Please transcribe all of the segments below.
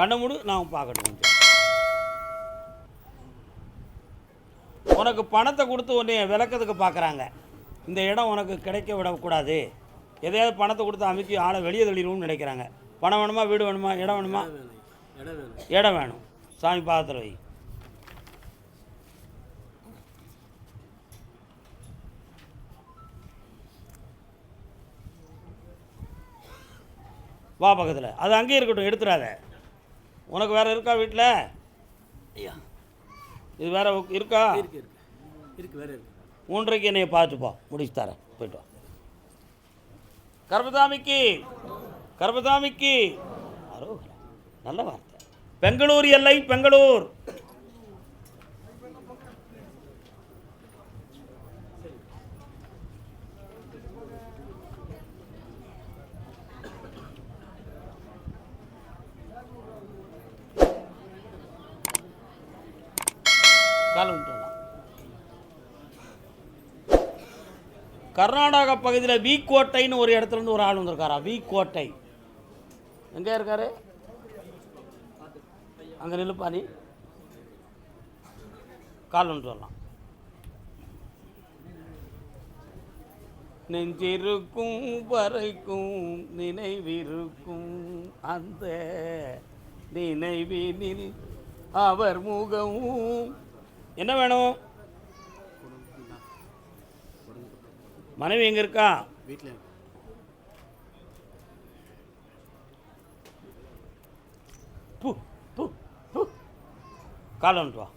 கண்ணை மூடு நான் பார்க்கட்டும் கொஞ்சம் உனக்கு பணத்தை கொடுத்து உன்னைய விளக்கத்துக்கு பார்க்குறாங்க இந்த இடம் உனக்கு கிடைக்க விடக்கூடாது. எதையாவது பணத்தை கொடுத்து அமைக்கி ஆளை வெளியே தள்ளிடுவோம்னு நினைக்கிறாங்க. பணம் வேணுமா வீடு வேணுமா இடம் வேணுமா? வேணும் இடம் வேணும். இடம் வேணும். சாமி பாதத்தில் வை. வா பக்கத்தில். அது அங்கேயே இருக்கட்டும் எடுத்துடாத. உனக்கு வேற இருக்கா வீட்டில் ஐயா. இது வேற இருக்கா? இருக்கு இருக்கு. இருக்கு வேற இருக்கு. மூன்றைக்கு என்னைய பார்த்துப்போ முடிச்சு தரேன். போயிட்டு கர்பதாமிக்கு கர்பதாமிக்கு. நல்ல வார்த்தை. பெங்களூர் எல்லை பெங்களூர் காலம் விட்டு வரலாம். கர்நாடகா பகுதியில் வி கோட்டைன்னு ஒரு இடத்துல இருந்து ஒரு ஆள் வந்திருக்காரா? வி கோட்டை. எங்கே இருக்காரு? அங்கே நில்லுப்பா நீ கால் ஒன்று சொல்லலாம் நெஞ்சிருக்கும் வரைக்கும் நினைவிருக்கும் அந்த நினைவினில் அவர் முகமும் என்ன வேணும்? மனைவி எங்கே இருக்கா? வீட்டில் பு பு பு கால் வந்துட்டு வா.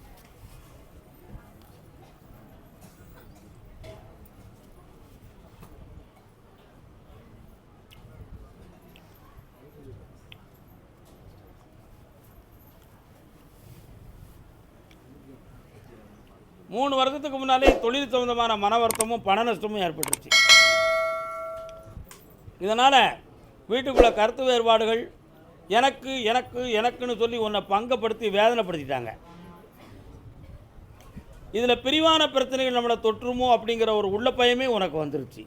மூணு வருஷத்துக்கு முன்னாலே தொழில் சம்பந்தமான மன வருத்தமும் பண நஷ்டமும் ஏற்பட்டுருச்சு இதனால் வீட்டுக்குள்ளே கருத்து வேறுபாடுகள் எனக்கு எனக்கு எனக்குன்னு சொல்லி உன்னை பங்கப்படுத்தி வேதனைப்படுத்திட்டாங்க. இதில் பிரிவான பிரச்சனைகள் நம்மளை தொற்றுமோ அப்படிங்கிற ஒரு உள்ள பயமே உனக்கு வந்துருச்சு.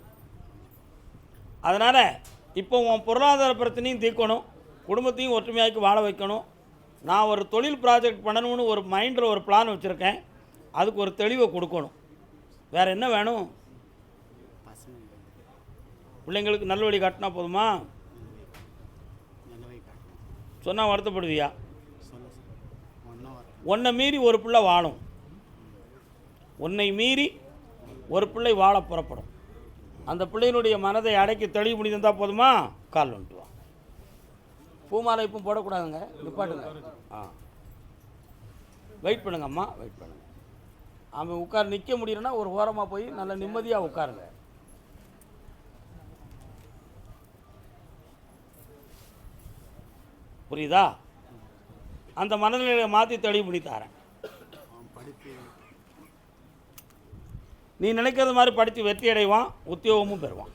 அதனால் இப்போ உன் பொருளாதார பிரச்சனையும் தீர்க்கணும் குடும்பத்தையும் ஒற்றுமையாக்கி வாழ வைக்கணும். நான் ஒரு தொழில் ப்ராஜெக்ட் பண்ணணும்னு ஒரு மைண்டில் ஒரு பிளான் வச்சுருக்கேன். அதுக்கு ஒரு தெளிவை கொடுக்கணும். வேறு என்ன வேணும்? பிள்ளைங்களுக்கு நல்ல வழி காட்டினா போதுமா? சொன்னால் வருத்தப்படுவியா? ஒன்றை மீறி ஒரு பிள்ளை வாழும். உன்னை மீறி ஒரு பிள்ளை வாழ புறப்படும். அந்த பிள்ளையினுடைய மனதை அடக்கி தெளிவு முடிந்தா போதுமா? கால் வந்துட்டு வா. பூமாலை இப்போ போடக்கூடாதுங்க. நிப்பாட்டுங்க. ஆ. வெயிட் பண்ணுங்கம்மா வெயிட் பண்ணுங்க. அவன் உட்கார் நிற்க முடியலன்னா ஒரு ஓரமாக போய் நல்ல நிம்மதியாக உட்காருங்க. புரியுதா? அந்த மனநிலையை மாற்றி தெளிவு பண்ணி தரேன். நீ நினைக்கிறது மாதிரி படித்து வெற்றி அடைவான் உத்தியோகமும் பெறுவான்.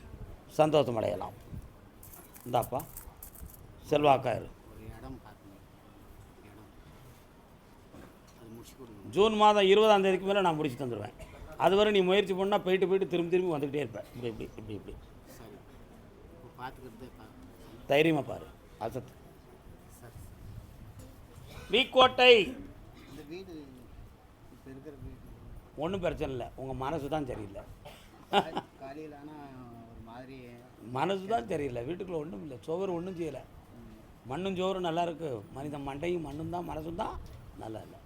சந்தோஷம் அடையலாம். இந்தாப்பா செல்வாக்கா இரு. ஜூன் மாதம் இருபதாம் தேதிக்கு மேலே நான் முடிச்சு தந்துடுவேன் அதுவரை நீ முயற்சி பண்ணால் போயிட்டு போயிட்டு திரும்பி திரும்பி வந்துக்கிட்டே இருப்பேன் இப்படி இப்படி இப்படி இப்படி. தைரியமாக பாரு. அசத்து. வீக்கோட்டை. ஒன்றும் பிரச்சனை இல்லை. உங்கள் மனசு தான் சரியில்லை. மனசு தான் சரியில்லை. வீட்டுக்குள்ளே ஒன்றும் இல்லை. சுவர் ஒன்றும் செய்யலை. மண்ணும் சோறும் நல்லா இருக்கு. மனிதன் மண்டையும் மண்ணும் தான் மனசும் தான் நல்லா இல்லை.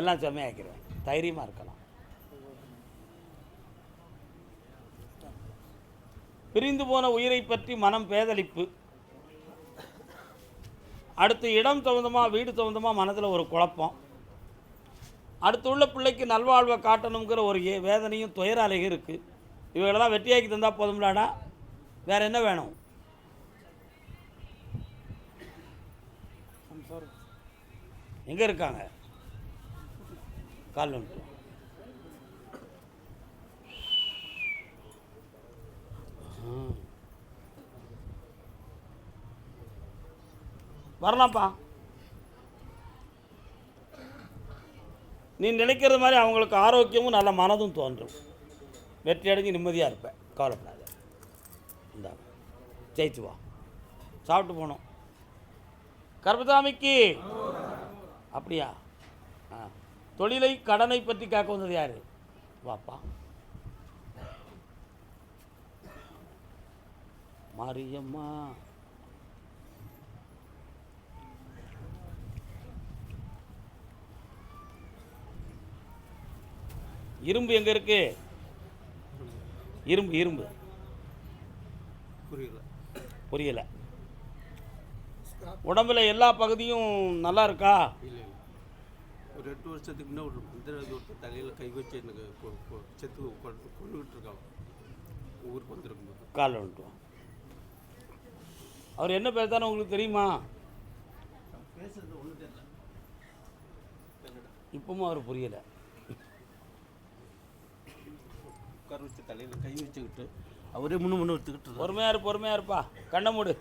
எல்லாம் செம்மையாக்கிடுவேன் தைரியமாக இருக்கலாம். பிரிந்து போன உயிரை பற்றி மனம் பேதலிப்பு. அடுத்து இடம் சம்மந்தமாக வீடு சம்மந்தமாக மனதில் ஒரு குழப்பம். அடுத்து உள்ள பிள்ளைக்கு நல்வாழ்வை காட்டணுங்கிற ஒரு ஏ- வேதனையும் துயராலையும் இருக்குது இவைகளெல்லாம் வெற்றியாக்கி தந்தால் போதும்லாடா? வேற என்ன வேணும்? எங்கே இருக்காங்க? கால் வந்துட்டு வரலாம்ப்பா. நீ நினைக்கிறது மாதிரி அவங்களுக்கு ஆரோக்கியமும் நல்ல மனதும் தோன்றும். வெற்றி அடைஞ்சு நிம்மதியாக இருப்பேன் கவலைப்படாத. இந்த. ஜெயிச்சு வா. சாப்பிட்டு போகணும் கர்பதாமிக்கு அப்படியா? ஆ. தொழிலை கடனை பற்றி கேட்க வந்தது யார்? வாப்பா. மாரியம்மா. இரும்பு எங்க இருக்கு? இரும்பு இரும்பு. புரியல. புரியல. உடம்புல எல்லா பகுதியும் நல்லா இருக்கா? ஒரு எட்டு வருஷத்துக்கு முன்னே ஒரு மந்திரவாதி ஒருத்தர் தலையில் கை வச்சு எனக்கு செத்து கொண்டு கொண்டுகிட்டு இருக்கான் ஊருக்கு வந்திருக்கும்போது கால் வந்துட்டு வா. அவர் என்ன பேசுறாரு உங்களுக்கு தெரியுமா? பேசுறது ஒன்றும் தெரியல. இப்பவும் அவர் புரியல. உட்கார வச்சு தலையில் கை வச்சுக்கிட்டு அவரே முன்னு முன்னு எடுத்துக்கிட்டு இருக்காரு பொறுமையா இரு பொறுமையா இருப்பா. கண்ணை மூடு.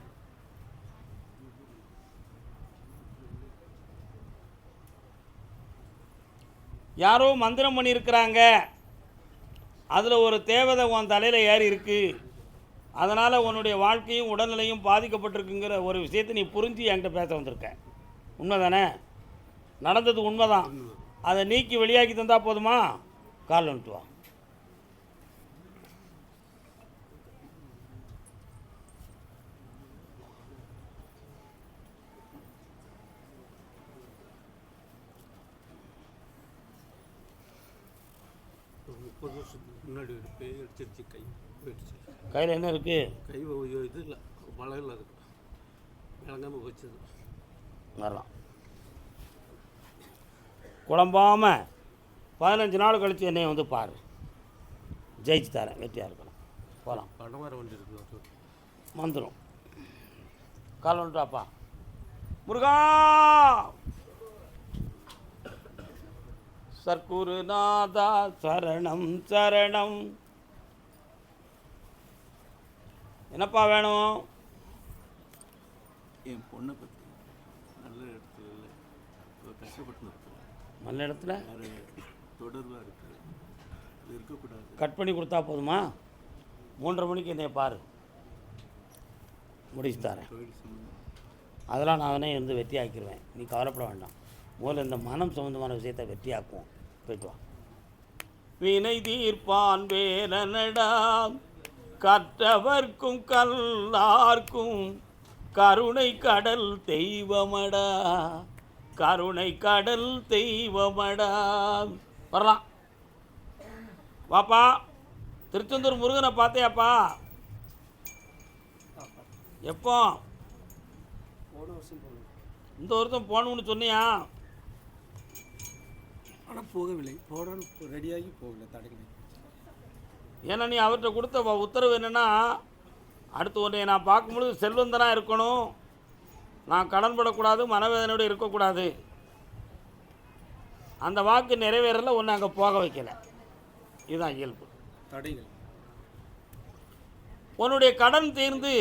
யாரோ மந்திரம் பண்ணியிருக்கிறாங்க. அதில் ஒரு தேவதை உன் தலையில் ஏறி இருக்கு. அதனால் உன்னுடைய வாழ்க்கையும் உடல்நிலையும் பாதிக்கப்பட்டிருக்குங்கிற ஒரு விஷயத்தை நீ புரிஞ்சு என்கிட்ட பேச வந்திருக்க. உண்மைதானே? நடந்தது உண்மைதான். அதை நீக்கி வெளியாக்கி தந்தா போதுமா? கால் வந்துட்டு வா ஒரு முப்பது வருஷத்துக்கு முன்னாடி ஒரு பேய் அடிச்சிருச்சு கை போயிடுச்சு. கையில் என்ன இருக்குது கை இது இல்லை மழையில் இருக்கு. விளங்காமல் வச்சது வரலாம். குழம்பாம பதினஞ்சு நாள் கழித்து என்னை வந்து பாரு. ஜெயிச்சு தரேன் வெற்றியாக இருக்கணும். போகலாம் படம் வர வண்டி இருக்கு. வந்துடும் கால் வந்துட்டாப்பா. முருகா! சர்க்குருநாதா சரணம் சரணம். என்னப்பா வேணும்? என் பொண்ணை பற்றி நல்ல இடத்துல இல்லை கஷ்டப்பட்டு நல்ல இடத்துல? தொடர்பாக இருக்குது இருக்கக்கூடாது. கட் பண்ணி கொடுத்தா போதுமா? மூன்றரை மணிக்கு என்னை பாரு. முடிச்சு தரேன். அதெல்லாம் நானே இருந்து வெற்றி ஆக்கிடுவேன் நீ கவலைப்பட வேண்டாம். முதல்ல இந்த மனம் சம்பந்தமான விஷயத்தை வெற்றி வா. வினை தீர்ப்பான் வேலனடா. கற்றவர்க்கும் கல்லார்க்கும் கருணை கடல் தெய்வமடா. கருணை கடல் தெய்வமடா. வரலாம். வாப்பா திருச்செந்தூர் முருகனை பார்த்தியாப்பா? எப்போ? இந்த வருஷம் போகணும்னு சொன்னியா? ஆனால் போகவில்லை. போடணும் ரெடியாகி போகல தடைகளை ஏன்னா நீ அவர்கிட்ட கொடுத்த உத்தரவு என்னென்னா அடுத்து உன்னை நான் பார்க்கும்பொழுது செல்வந்தனாக இருக்கணும். நான் கடன் படக்கூடாது மனவேதனையோடு இருக்கக்கூடாது. அந்த வாக்கு நிறைவேறல உன்னை அங்கே போக வைக்கல. இதுதான் இயல்பு. தடைகள். உன்னுடைய கடன் தீர்ந்து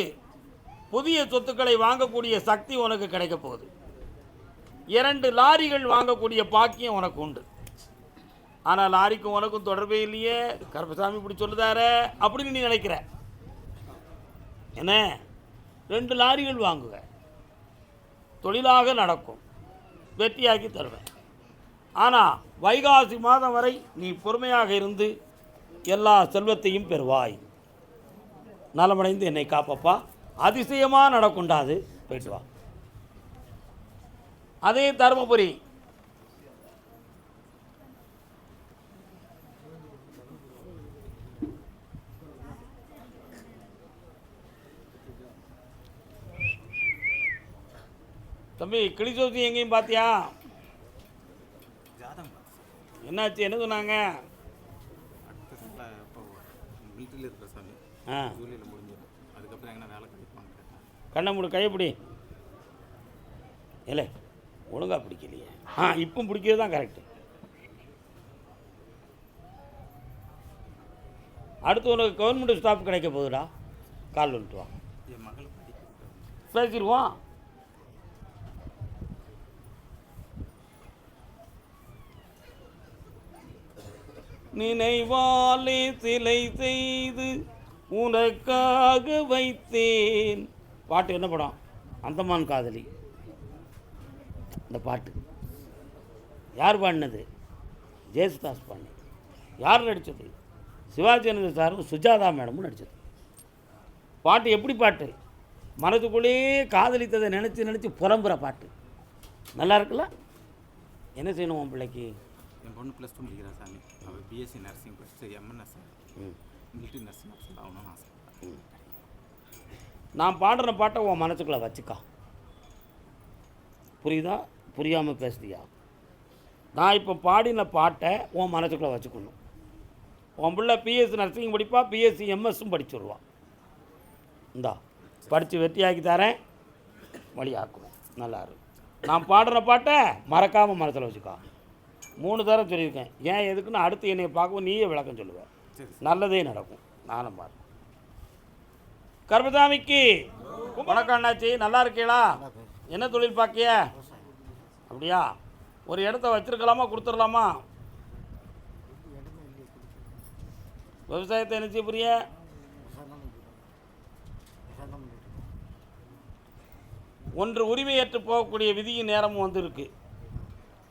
புதிய சொத்துக்களை வாங்கக்கூடிய சக்தி உனக்கு கிடைக்க போகுது. இரண்டு லாரிகள் வாங்கக்கூடிய பாக்கியம் உனக்கு உண்டு. ஆனால் லாரிக்கும் உனக்கும் தொடர்பே இல்லையே. கருப்பசாமி இப்படி சொல்லுதாரே அப்படின்னு நீ நினைக்கிற. என்ன? ரெண்டு லாரிகள் வாங்குவ. தொழிலாக நடக்கும். வெற்றியாக்கி தருவேன் ஆனால் வைகாசி மாதம் வரை நீ பொறுமையாக இருந்து எல்லா செல்வத்தையும் பெறுவாய். நலமடைந்து என்னை காப்பப்பா. அதிசயமாக நடக்குண்டாது போயிட்டு வா. அதே தருமபுரி தம்பி கிளி சோசி எங்கேயும் பார்த்தியா என்னாச்சு? என்ன சொன்னாங்க? இருக்கிற சாமி ஆ. ஜூலையில் முடிஞ்சிடும். அதுக்கப்புறம் எங்கன்னா வேலை கிடைப்பாங்க கண்ணை மூடு கையை பிடி. இல்லை ஒழுங்கா பிடிக்கலையே. ஆ இப்போ பிடிக்கிறது தான் கரெக்டு அடுத்து உனக்கு கவர்மெண்ட் ஸ்டாஃப் கிடைக்க போகுதுடா. கால் வந்துட்டு வா. என் மகளை பேசிடுவோம். நினைவாலே சிலை செய்து உனக்காக வைத்தேன். பாட்டு என்ன படம்? அந்தமான் காதலி. இந்த பாட்டு. யார் பாடினது? ஜேசுதாஸ் பாடினது. யார் நடித்தது சிவாஜி கணேசன் சாரும் சுஜாதா மேடமும் நடித்தது பாட்டு எப்படி பாட்டு? மனதுக்குள்ளேயே காதலித்ததை நினச்சி நினச்சி புலம்புற பாட்டு. நல்லா இருக்குல்ல? என்ன செய்யணும் உன் பிள்ளைக்கு? என் பொண்ணு ப்ளஸ் டூ முடிக்கிறா சாமி. அவள் பிஎஸ்சி நர்சிங் படிச்சு எம்என்எஸ். மிலிட்ரி நர்சிங் ஆஃபீஸர் ஆகணும்னு ஆசை. நான் பாடுற பாட்டை உன் மனசுக்குள்ளே வச்சுக்கா. புரியுதா? புரியாமல் பேசுதியா நான் இப்போ பாடின பாட்டை உன் மனசுக்குள்ளே வச்சுக்கணும். உன் பிள்ளை பிஎஸ்சி நர்சிங் படிப்பா பிஎஸ்சி எம்எஸ்ஸும் படிச்சுடுவான் இந்தா படித்து வெற்றியாக்கி தரேன். வழியாக்குவேன். நல்லா இருக்கு நான் பாடுற பாட்டை மறக்காமல் மனசில் வச்சுக்கா. மூணு தரம் சொல்லியிருக்கேன். ஏன் எதுக்குன்னு அடுத்து என்னை பார்க்கவும் நீயே விளக்கம் சொல்லுவேன் நல்லதே நடக்கும். நானும் பாரு. கர்மசாமிக்கு வணக்கம் அண்ணாச்சி. நல்லா இருக்கீங்களா என்ன தொழில் பார்க்கிய அப்படியா? ஒரு இடத்த வச்சிருக்கலாமா கொடுத்துடலாமா? விவசாயத்தை என்ன செய்ய புரிய? ஒன்று உரிமையற்று போகக்கூடிய விதியின் நேரமும் வந்திருக்கு.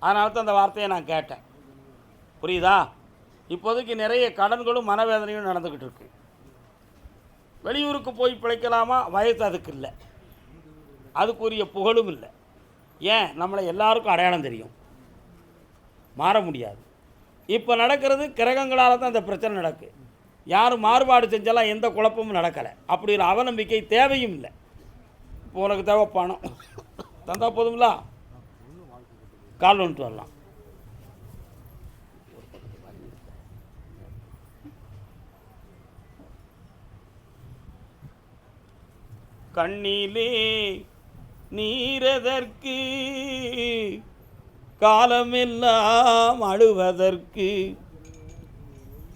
அதனால தான் அந்த வார்த்தையை நான் கேட்டேன். புரியுதா? இப்போதைக்கு நிறைய கடன்களும் மனவேதனையும் நடந்துக்கிட்டு இருக்கு. வெளியூருக்கு போய் பிழைக்கலாமா? வயசு அதுக்கு இல்லை. அதுக்குரிய புகழும் இல்லை. ஏன்? நம்மளை எல்லாருக்கும் அடையாளம் தெரியும். மாற முடியாது. இப்போ நடக்கிறது கிரகங்களால் தான் இந்த பிரச்சனை நடக்கு. யாரும் மாறுபாடு செஞ்சாலும் எந்த குழப்பமும் நடக்கலை. அப்படி ஒரு அவநம்பிக்கை தேவையும் இல்லை. இப்போ உனக்கு தேவை பணம். தந்தால் போதுங்களா கால் வந்துட்டு வரலாம். கண்ணிலே நீரதற்கு காலமெல்லாம் அழுவதற்கு.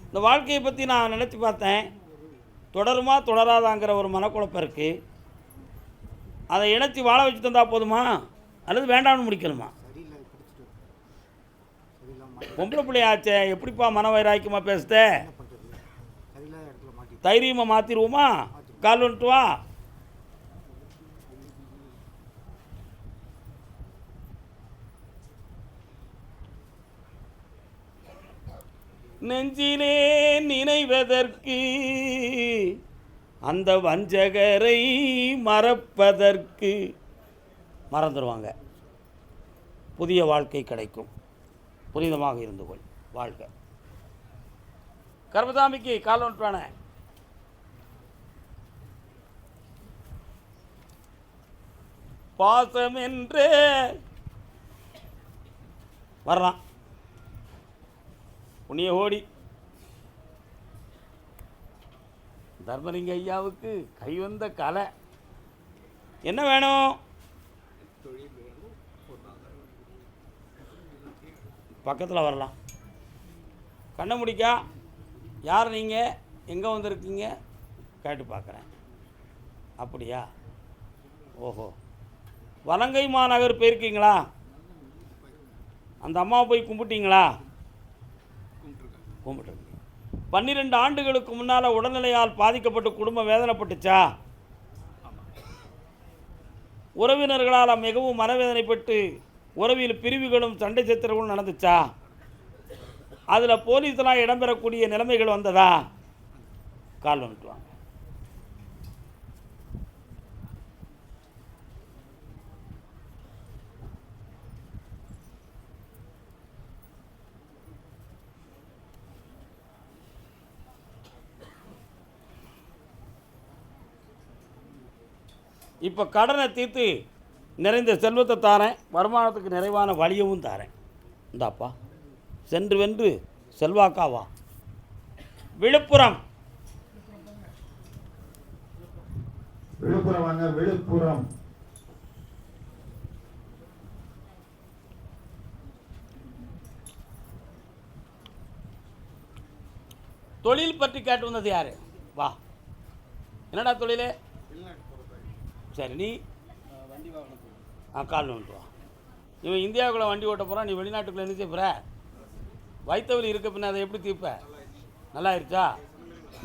இந்த வாழ்க்கையை பற்றி நான் நினச்சி பார்த்தேன். தொடருமா தொடராதாங்கிற ஒரு மனக்குழப்பம் இருக்குது அதை இணைச்சி வாழ வச்சு தந்தால் போதுமா? அல்லது வேண்டாம்னு முடிக்கணுமா? பொம்பளை பிள்ளையாச்சே எப்படிப்பா மன வைராக்கியமாக பேசுத? தைரியமாக மாற்றிடுவோமா கால் வந்துட்டு வா. நெஞ்சிலே நினைவதற்கு அந்த வஞ்சகரை மறப்பதற்கு. மறந்துடுவாங்க புதிய வாழ்க்கை கிடைக்கும். புனிதமாக இருந்து கொள். வாழ்க. கர்மசாமிக்கு கால் ஒன்றான பாசம் என்று வரலாம் புண்ணிய ஓடி தர்மலிங்க ஐயாவுக்கு கைவந்த கலை. என்ன வேணும்? பக்கத்தில் வரலாம். கண்ணை முடிக்கா. யார் நீங்கள் எங்கே வந்திருக்கீங்க? கேட்டு பார்க்குறேன். அப்படியா? ஓஹோ. வலங்கை மாநகர் போயிருக்கீங்களா? அந்த அம்மாவை போய் கும்பிட்டீங்களா? கும்பிட்டுருங்க பன்னிரெண்டு ஆண்டுகளுக்கு முன்னால் உடல்நிலையால் பாதிக்கப்பட்டு குடும்பம் வேதனைப்பட்டுச்சா? உறவினர்களால் மிகவும் மனவேதனைப்பட்டு உறவில் பிரிவுகளும் சண்டை சித்திரங்களும் நடந்துச்சா? அதில் போலீஸ்லாம் இடம்பெறக்கூடிய நிலைமைகள் வந்ததா? கால் வந்துட்டுவாங்க இப்போ கடனை தீர்த்து நிறைந்த செல்வத்தை தாரேன் வருமானத்துக்கு நிறைவான வழியவும் தாரேன். இந்தாப்பா சென்று வென்று செல்வாக்காவா விழுப்புரம். விழுப்புரம் வாங்க விழுப்புரம். தொழில் பற்றி கேட்டு வந்தது யார்? வா. என்னடா தொழில்? சரி நீ? ஆ கால் வந்துட்டு வா இவன் இந்தியாவுக்குள்ளே வண்டி ஓட்ட போகிறான் நீ வெளிநாட்டுக்குள்ளே என்ன செய்ய போகிற வயிற்றுவலி இருக்க பின்ன அதை எப்படி தீர்ப்ப? நல்லா இருக்கா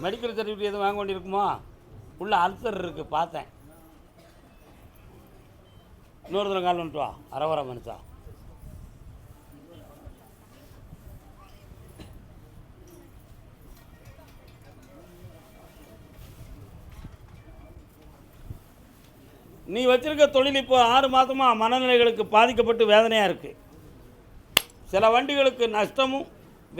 மெடிக்கல் சர்டிஃபிகேட் எதுவும் வாங்க வேண்டியிருக்குமா உள்ள அல்சர் இருக்குது பார்த்தேன். இன்னொரு தடவை கால் வந்துட்டு வா அரவர மனுஷா. நீ வச்சிருக்க தொழில் இப்போ ஆறு மாதமாக மனநிலைகளுக்கு பாதிக்கப்பட்டு வேதனையாக இருக்குது சில வண்டிகளுக்கு நஷ்டமும்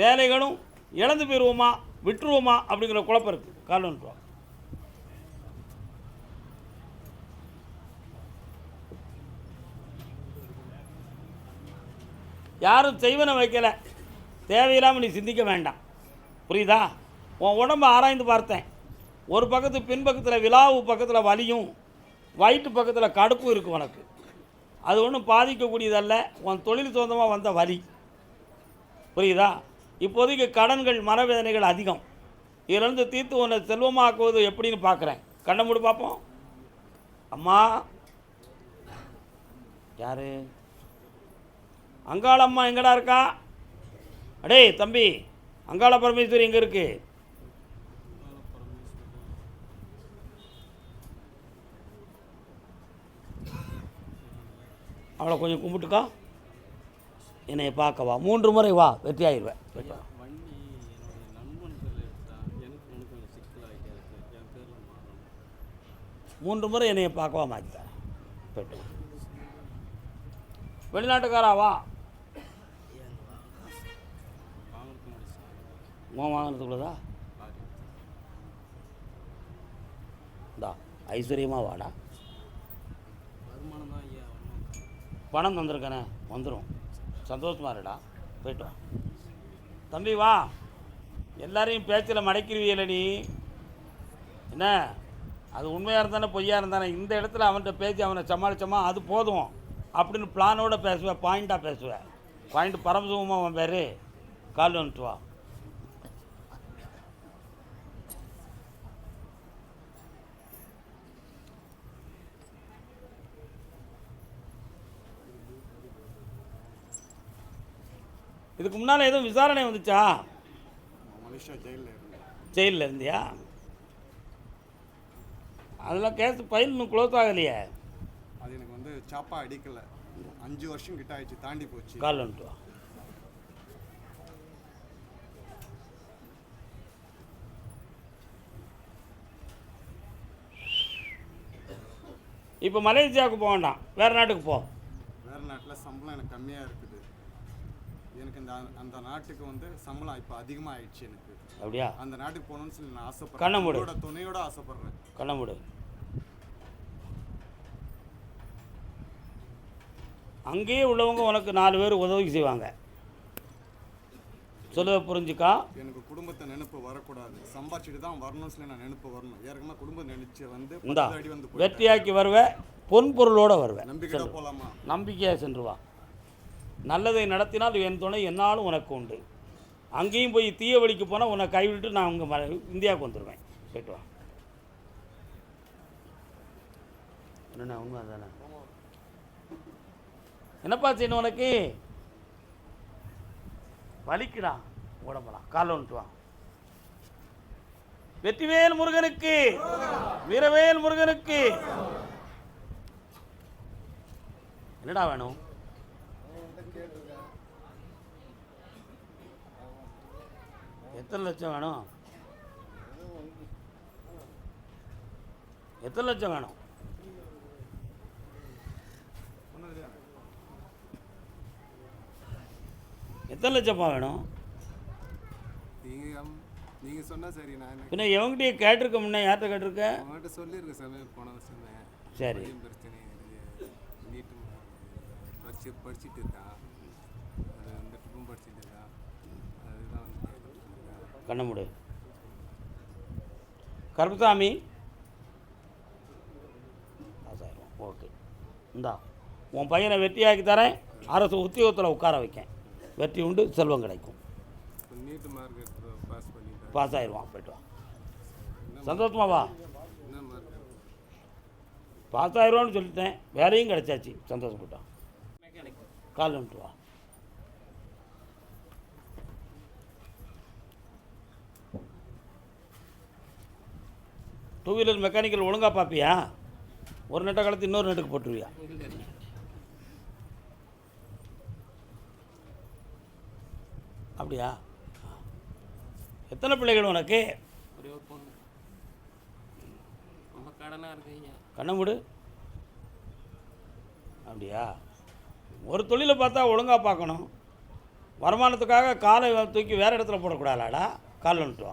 வேலைகளும் இழந்து போயிடுவோமா விட்டுருவோமா அப்படிங்கிற குழப்பம் இருக்குது கால் யாரும் செய்வனை வைக்கல. தேவையில்லாமல் நீ சிந்திக்க வேண்டாம். புரியுதா? உன் உடம்பை ஆராய்ந்து பார்த்தேன். ஒரு பக்கத்து பின்பக்கத்தில் விலாவு பக்கத்தில் வலியும் வயிற்று பக்கத்தில் கடுப்பு இருக்குது உனக்கு. அது ஒன்றும் பாதிக்கக்கூடியதல்ல. உன் தொழில் சொந்தமாக வந்த வலி. புரியுதா? இப்போதைக்கு கடன்கள் மனவேதனைகள் அதிகம். இதிலிருந்து தீர்த்து உன்னை செல்வமாக்குவது எப்படின்னு பார்க்குறேன் கண்ணை மூடி பார்ப்போம் அம்மா. யார்? அங்காளம்மா எங்கடா இருக்கா? அடே தம்பி. அங்காள பரமேஸ்வரி எங்கே இருக்குது அவளை கொஞ்சம் கும்பிட்டுக்கா. என்னை பார்க்கவா மூன்று முறை வா. வெற்றி ஆயிடுவேன். மூன்று முறை என்னைய பார்க்கவா மாற்றித்தரேன் போய்ட்டு வா. வெளிநாட்டுக்காரா வா. வாங்கறதுக்கு முடிச்சாங்க உன் வாங்கினதுக்குள்ளதா இந்தா ஐஸ்வர்யமாக வாடா வருமானம் தான் ஐயா ஒன்றும் பணம் தந்திருக்கனே வந்துடும் சந்தோஷமாக இருடா போயிட்டு வா. தம்பி வா. எல்லாரையும் பேச்சில் மடக்கிருவியல நீ. என்ன? அது உண்மையாக இருந்தானே பொய்யா இருந்தானே? இந்த இடத்துல அவன்கிட்ட பேச்சு அவனை சமாளித்தோமா அது போதும். அப்படின்னு பிளானோட பேசுவேன் பாயிண்ட்டாக பேசுவேன் பாயிண்ட் பரமசிவமாக அவன் பேர். கால் வந்துட்டு வா. இதுக்கு முன்னால் எதுவும் விசாரணை வந்துச்சா? ஜெயிலில் இருந்தியா? அதெல்லாம் கேஸ் ஃபைல் இன்னும் க்ளோஸ் ஆகலையே. அது எனக்கு வந்து சாப்பா அடிக்கலை. அஞ்சு வருஷம் கிட்ட ஆயிடுச்சு தாண்டி போச்சு. கால் வந்துட்டு வா. இப்போ மலேசியாவுக்கு போக வேண்டாம். வேறு நாட்டுக்கு போ. வேறு நாட்டில் சம்பளம் எனக்கு கம்மியாக இருக்குது எனக்கு இந்த அந்த நாட்டுக்கு வந்து சம்பளம் இப்போ அதிகமாக ஆயிடுச்சு எனக்கு. அப்படியா? அந்த நாட்டுக்கு போகணும்னு சொல்லி நான் ஆசைப்படுறேன். உங்களோட துணையோட ஆசைப்படுறேன். கண்ண மூடு. அங்கேயே உள்ளவங்க உனக்கு நாலு பேர் உதவி செய்வாங்க. சொல்லுவ புரிஞ்சுக்கா? எனக்கு குடும்பத்தை நினைப்பு வரக்கூடாது. சம்பாதிச்சுட்டு தான் வரணும்னு சொல்லி நான் நினைப்பு வரணும். ஏற்கனவே குடும்பம் நினைச்சு வந்து அடி வந்து. வெற்றியாக்கி வருவேன் பொன் பொருளோட வருவேன். நம்பிக்கையோட போகலாமா நம்பிக்கையாக சென்று வா. நல்லதை நடத்தினால் என் துணை என்னாலும் உனக்கு உண்டு. அங்கேயும் போய் தீய வழிக்கு போனால் உன்னை கைவிட்டு நான் உங்கள் ம இந்தியாவுக்கு வந்துடுவேன் போயிட்டு வா. என்னண்ணா உண்மை தானே என்னப்பா செய்யணும் உனக்கு? வலிக்குடா உடம்பலாம் காலை வந்துட்டு வா. வெற்றிவேல் முருகனுக்கு வீரவேல் முருகனுக்கு. என்னடா வேணும்? எத்தனை லட்சம் வேணும்? எத்தனை லட்சம் வேணும்? எத்தனை லட்சம்ப்பா வேணும்? நீங்கள் நீங்கள் சொன்னால் சரி நான் பின்ன எவங்கிட்டயே கேட்டிருக்க முன்னே யார்கிட்ட கேட்டிருக்க? அவங்ககிட்ட சொல்லியிருக்கேன் சாமி போன வருஷமே சரி. பிரச்சனை நீட்டு படிச்சு படிச்சுட்டு இருக்கான் அது அந்த ட்ரிப்பும் படிச்சுட்டு இருக்கான் அதுதான் வந்து கேட்டுட்டு இருக்கேன். கண்ண மூடு. கருப்பசாமி. பாஸ் ஆயிரும் ஓகே. இந்தா உன் பையனை வெற்றியாக்கி தரேன். அரசு உத்தியோகத்தில் உட்கார வைக்கேன். வெற்றி உண்டு செல்வம் கிடைக்கும். பாஸ் ஆயிடுவான் போயிட்டு வா. சந்தோஷமா வா. பாஸ் ஆயிடுவான்னு சொல்லிட்டேன். வேலையும் கிடைச்சாச்சு. சந்தோஷப்பட்டான். கால் வந்துட்டு வா. டூ வீலர் மெக்கானிக்கல் ஒழுங்காக பார்ப்பியா? ஒரு நெட்டை கலத்து இன்னொரு நெட்டுக்கு போட்டுருவியா? அப்படியா? எத்தனை பிள்ளைகள் உனக்கு? கண்ணை மூடு. அப்படியா? ஒரு தொழிலை பார்த்தா ஒழுங்காக பார்க்கணும். வருமானத்துக்காக காலை தூக்கி வேறு இடத்துல போடக்கூடாதாடா? காலில் வந்துட்டு